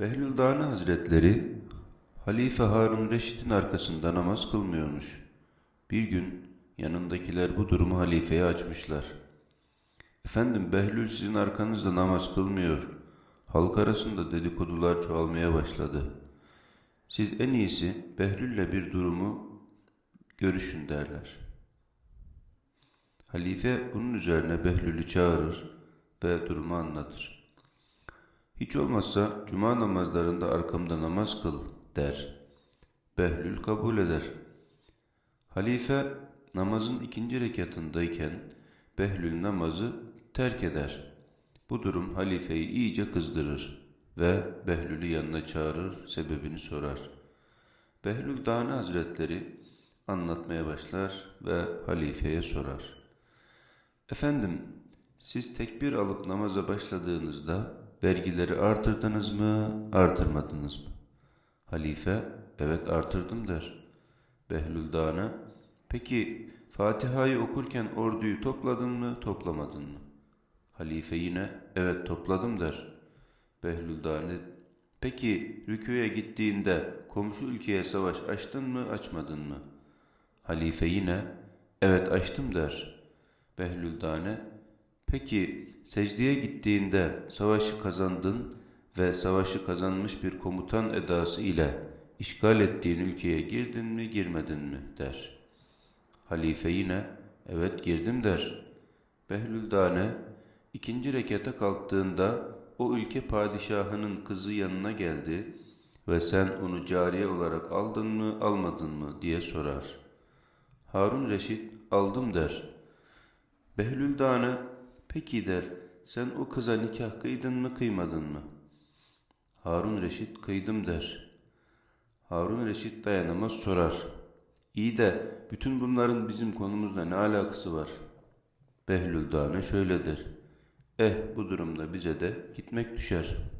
Behlül Dağlı Hazretleri Halife Harun Reşit'in arkasında namaz kılmıyormuş. Bir gün yanındakiler bu durumu halifeye açmışlar. Efendim Behlül sizin arkanızda namaz kılmıyor. Halk arasında dedikodular çoğalmaya başladı. Siz en iyisi Behlül'le bir durumu görüşün derler. Halife bunun üzerine Behlül'ü çağırır ve durumu anlatır. Hiç olmazsa cuma namazlarında arkamda namaz kıl der. Behlül kabul eder. Halife namazın ikinci rekatındayken Behlül namazı terk eder. Bu durum halifeyi iyice kızdırır ve Behlül'ü yanına çağırır, sebebini sorar. Behlül Dağlı Hazretleri anlatmaya başlar ve halifeye sorar. Efendim, siz tekbir alıp namaza başladığınızda vergileri artırdınız mı, artırmadınız mı? Halife, evet artırdım der. Behlül Dağ'ına, peki Fatiha'yı okurken orduyu topladın mı, toplamadın mı? Halife yine, evet topladım der. Behlül Dağ'ına, peki rüküye gittiğinde komşu ülkeye savaş açtın mı, açmadın mı? Halife yine, evet açtım der. Behlül Dağ'ına, peki secdeye gittiğinde savaşı kazandın ve savaşı kazanmış bir komutan edası ile işgal ettiğin ülkeye girdin mi girmedin mi der. Halife yine evet girdim der. Behlül Dane ikinci rekete kalktığında o ülke padişahının kızı yanına geldi ve sen onu cariye olarak aldın mı almadın mı diye sorar. Harun Reşit aldım der. Behlül Dane peki der sen o kıza nikah kıydın mı kıymadın mı? Harun Reşit kıydım der. Harun Reşit dayanamaz sorar. İyi de bütün bunların bizim konumuzla ne alakası var? Behlül Dağ'ına şöyle der. Eh bu durumda bize de gitmek düşer.''